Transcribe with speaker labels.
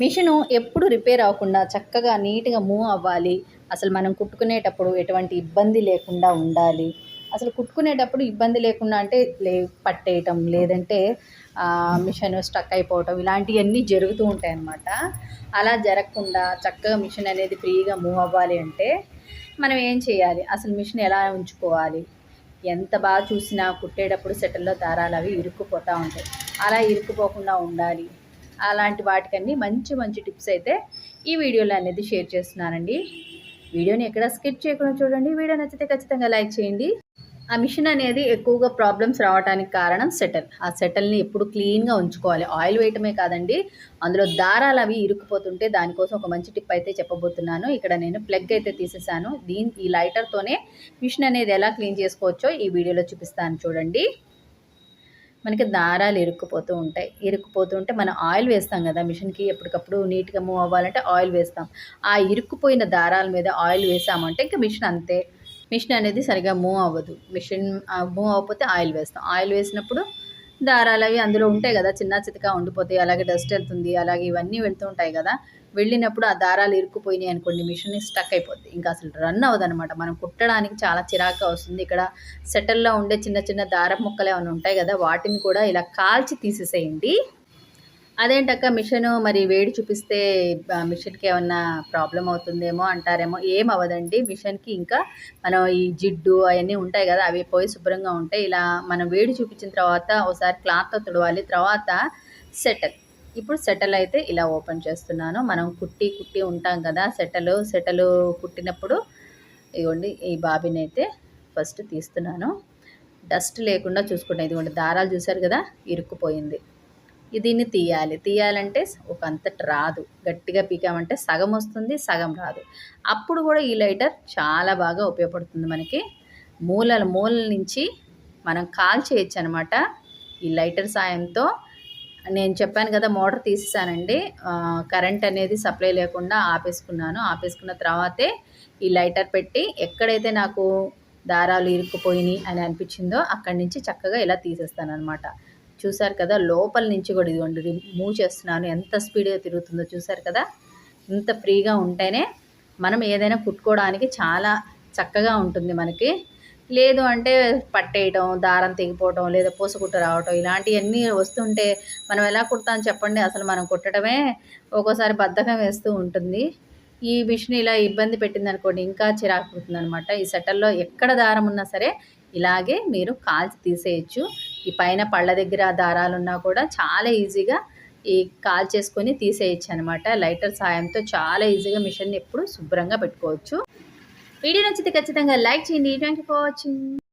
Speaker 1: Machine ఎప్పుడు repair అవ్వకుండా చక్కగా నీట్గా మూవ్ అవ్వాలి. అసలు మనం కుట్టుకునేటప్పుడు ఎటువంటి ఇబ్బంది లేకుండా ఉండాలి. అసలు కుట్టుకునేటప్పుడు ఇబ్బంది లేకుండా అంటే లే పట్టేయటం లేదంటే మిషన్ స్టక్ అయిపోవటం ఇలాంటివన్నీ జరుగుతూ ఉంటాయి అన్నమాట అలా జరగకుండా చక్కగా మిషన్ అనేది ఫ్రీగా మూవ్ అవ్వాలి అంటే మనం ఏం చేయాలి? అసలు మిషన్ ఎలా ఉంచుకోవాలి? ఎంత బాగా చూసినా కుట్టేటప్పుడు సెటిల్లో దారాలు అవి ఇరుక్కుపోతూ ఉంటాయి. అలా ఇరుక్కుపోకుండా ఉండాలి. అలాంటి వాటికన్నీ మంచి మంచి టిప్స్ అయితే ఈ వీడియోలో అనేది షేర్ చేస్తున్నానండి. వీడియోని ఎక్కడ స్కిప్ చేయకుండా చూడండి. వీడియో నచ్చితే ఖచ్చితంగా లైక్ చేయండి. ఆ మిషన్ అనేది ఎక్కువగా ప్రాబ్లమ్స్ రావడానికి కారణం సెటల్. ఆ సెటల్ని ఎప్పుడు క్లీన్గా ఉంచుకోవాలి. ఆయిల్ వేయటమే కాదండి. అందులో దారాలు అవి ఇరుక్కుపోతుంటే దానికోసం ఒక మంచి టిప్ అయితే చెప్పబోతున్నాను. ఇక్కడ నేను ప్లగ్ అయితే తీసేసాను. దీని ఈ లైటర్తోనే మిషన్ అనేది ఎలా క్లీన్ చేసుకోవచ్చో ఈ వీడియోలో చూపిస్తాను చూడండి. మనకి దారాలు ఇరుక్కుపోతూ ఉంటాయి. ఇరుక్కుపోతూ ఉంటే మనం ఆయిల్ వేస్తాం కదా మిషన్కి ఎప్పటికప్పుడు నీట్గా మూవ్ అవ్వాలంటే ఆయిల్ వేస్తాం. ఆ ఇరుక్కుపోయిన దారాల మీద ఆయిల్ వేసామంటే ఇంకా మిషన్ అంతే. మిషన్ అనేది సరిగా మూవ్ అవ్వదు. మిషన్ మూవ్ అవ్వకపోతే ఆయిల్ వేస్తాం. ఆయిల్ వేసినప్పుడు దారాలు అవి అందులో ఉంటాయి కదా చిన్న చితకా ఉండిపోతాయి అలాగే డస్ట్ వెళ్తుంది అలాగే ఇవన్నీ వెళ్తూ ఉంటాయి కదా. వెళ్ళినప్పుడు ఆ దారాలు ఇరుక్కుపోయినాయి అనుకోండి మిషన్ స్టక్ అయిపోద్ది. ఇంకా అసలు రన్ అవ్వదనమాట మనం కుట్టడానికి చాలా చిరాగ్గా వస్తుంది. ఇక్కడ సెటల్లో ఉండే చిన్న చిన్న దారం ముక్కలు ఏమైనా ఉంటాయి కదా వాటిని కూడా ఇలా కాల్చి తీసేసేయండి. అదేంటక్క మిషన్ మరి వేడి చూపిస్తే మిషన్కి ఏమన్నా ప్రాబ్లం అవుతుందేమో అంటారేమో ఏం అవ్వదండి. మిషన్కి ఇంకా మనం ఈ జిడ్డు అవన్నీ ఉంటాయి కదా అవి పోయి శుభ్రంగా ఉంటాయి ఇలా మనం వేడి చూపించిన తర్వాత ఒకసారి క్లాత్తో తుడవాలి. తర్వాత సెటల్. ఇప్పుడు సెటల్ అయితే ఇలా ఓపెన్ చేస్తున్నాను. మనం కుట్టి కుట్టి ఉంటాం కదా సెటలు సెటలు కుట్టినప్పుడు ఇదిగోండి ఈ బాబిని అయితే ఫస్ట్ తీస్తున్నాను. డస్ట్ లేకుండా చూసుకుంటాం ఇదిగోండి దారాలు చూసారు కదా ఇరుక్కుపోయింది. దీన్ని తీయాలి. తీయాలంటే ఒక అంతటి రాదు. గట్టిగా పీకామంటే సగం వస్తుంది సగం రాదు. అప్పుడు కూడా ఈ లైటర్ చాలా బాగా ఉపయోగపడుతుంది మనకి. మూలల మూలల నుంచి మనం కాల్ చేయొచ్చు అనమాట ఈ లైటర్ సాయంతో. నేను చెప్పాను కదా మోటార్ తీసేసానండి. కరెంట్ అనేది సప్లై లేకుండా ఆపేసుకున్నాను. ఆపేసుకున్న తర్వాతే ఈ లైటర్ పెట్టి ఎక్కడైతే నాకు దారాలు ఇరుక్కుపోయినాయి అని అనిపించిందో అక్కడి నుంచి చక్కగా ఇలా తీసేస్తాను అనమాట చూశారు కదా లోపల నుంచి కూడా ఇదిగోండి మూవ్ చేస్తున్నాను. ఎంత స్పీడ్గా తిరుగుతుందో చూశారు కదా? ఇంత ఫ్రీగా ఉంటేనే మనం ఏదైనా కుట్టుకోవడానికి చాలా చక్కగా ఉంటుంది మనకి. లేదు అంటే పట్టేయటం దారం తెగిపోవటం లేదా పూసకుట్ట రావటం ఇలాంటివన్నీ వస్తుంటే మనం ఎలా కుడతాం చెప్పండి? అసలు మనం కుట్టడమే ఒక్కోసారి బద్ధకం వేస్తూ ఉంటుంది. ఈ మిషన్ ఇలా ఇబ్బంది పెట్టింది అనుకోండి ఇంకా చిరాకు పుడుతుంది అనమాట ఈ సెటల్లో ఎక్కడ దారం ఉన్నా సరే ఇలాగే మీరు కాల్చి తీసేయచ్చు. ఈ పైన పళ్ళ దగ్గర దారాలున్నా కూడా చాలా ఈజీగా ఈ కాల్ చేసుకొని తీసేయచ్చు అనమాట లైటర్ సాయంతో చాలా ఈజీగా మిషన్ ఎప్పుడు శుభ్రంగా పెట్టుకోవచ్చు. వీడియో నచ్చితే ఖచ్చితంగా లైక్ చేయండి. Thank you for watching.